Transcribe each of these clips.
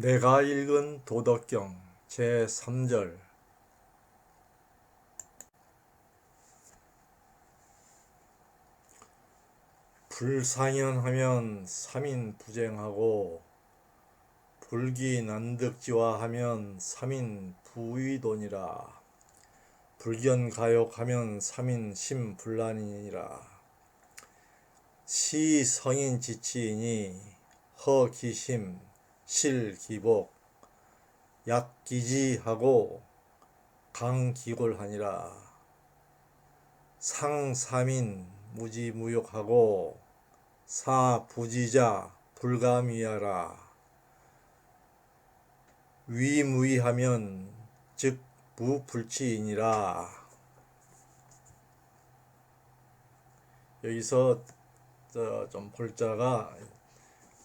내가 읽은 도덕경 제3절. 불상연하면 삼인부쟁하고 불기난득지화하면 삼인부의돈이라. 불견가욕하면 삼인심불란이니라. 시성인지치이니 허기심 실기복 약기지하고 강기골하니라. 상삼인 무지무욕하고 사부지자 불감이하라. 위무이하면 즉 무불치이니라. 여기서 좀 볼자가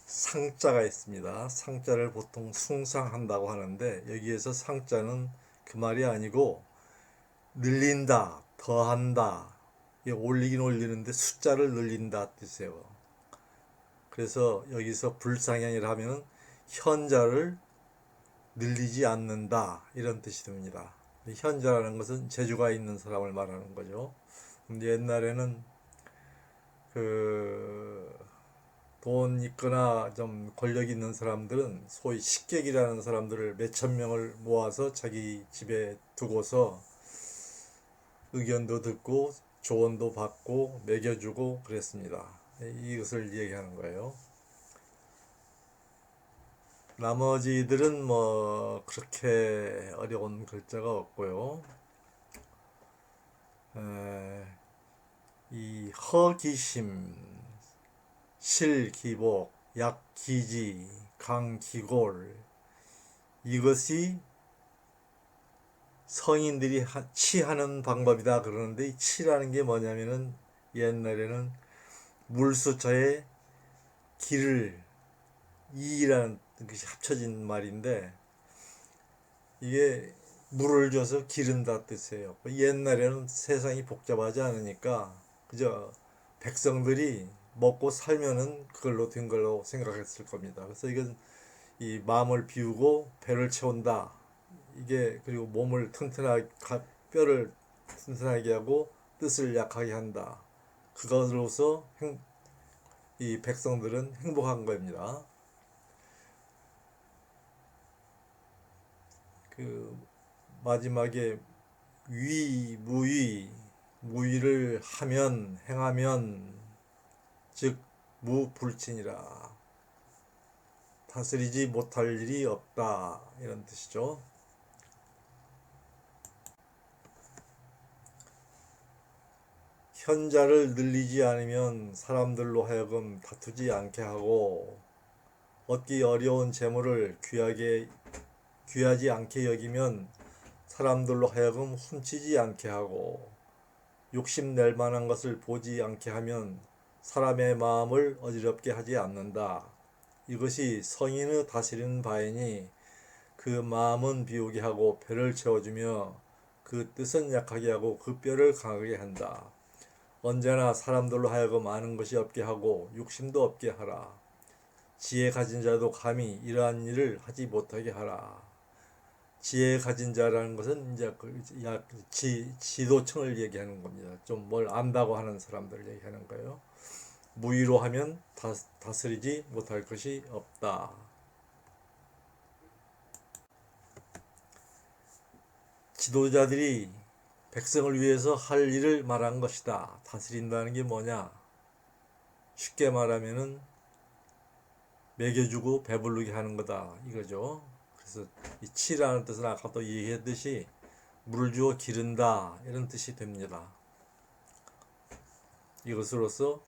상자가 있습니다. 상자를 보통 숭상한다고 하는데 여기에서 상자는 그 말이 아니고 늘린다, 더한다, 올리긴 올리는데 숫자를 늘린다 뜻이에요. 그래서 여기서 불상현이라 하면 현자를 늘리지 않는다 이런 뜻이 됩니다. 현자라는 것은 재주가 있는 사람을 말하는 거죠. 근데 옛날에는 그 돈 있거나 좀 권력 있는 사람들은 소위 식객이라는 사람들을 몇천 명을 모아서 자기 집에 두고서 의견도 듣고 조언도 받고 먹여주고 그랬습니다. 이것을 얘기하는 거예요. 나머지들은 뭐 그렇게 어려운 글자가 없고요. 에, 이 허기심, 실기복, 약기지, 강기골 이것이 성인들이 치하는 방법이다 그러는데 이 치라는 게 뭐냐면은 옛날에는 물수자에 기를 이라는 것이 합쳐진 말인데 이게 물을 줘서 기른다 뜻이에요. 옛날에는 세상이 복잡하지 않으니까 그저 백성들이 먹고 살면은 그걸로 된 걸로 생각했을 겁니다. 그래서 이건 이 마음을 비우고 배를 채운다. 이게 그리고 몸을 튼튼하게 뼈를 튼튼하게 하고 뜻을 약하게 한다. 그것으로서 행, 이 백성들은 행복한 겁니다. 그 마지막에 위, 무위, 무위를 하면 행하면 즉 무불친이라 다스리지 못할 일이 없다 이런 뜻이죠. 현자를 늘리지 않으면 사람들로 하여금 다투지 않게 하고 얻기 어려운 재물을 귀하게 귀하지 않게 여기면 사람들로 하여금 훔치지 않게 하고 욕심 낼 만한 것을 보지 않게 하면 사람의 마음을 어지럽게 하지 않는다. 이것이 성인의 다스리는 바이니 그 마음은 비우게 하고 배를 채워주며 그 뜻은 약하게 하고 그 뼈를 강하게 한다. 언제나 사람들로 하여금 아는 것이 없게 하고 욕심도 없게 하라. 지혜 가진 자도 감히 이러한 일을 하지 못하게 하라. 지혜 가진 자라는 것은 이제 그 지, 지도층을 얘기하는 겁니다. 좀 뭘 안다고 하는 사람들을 얘기하는 거예요. 무위로 하면 다, 다스리지 못할 것이 없다. 지도자들이 백성을 위해서 할 일을 말한 것이다. 다스린다는 게 뭐냐? 쉽게 말하면은 먹여주고 배부르게 하는 거다. 이거죠. 그래서 이 치라는 뜻은 아까도 얘기했듯이 물을 주어 기른다. 이런 뜻이 됩니다. 이것으로서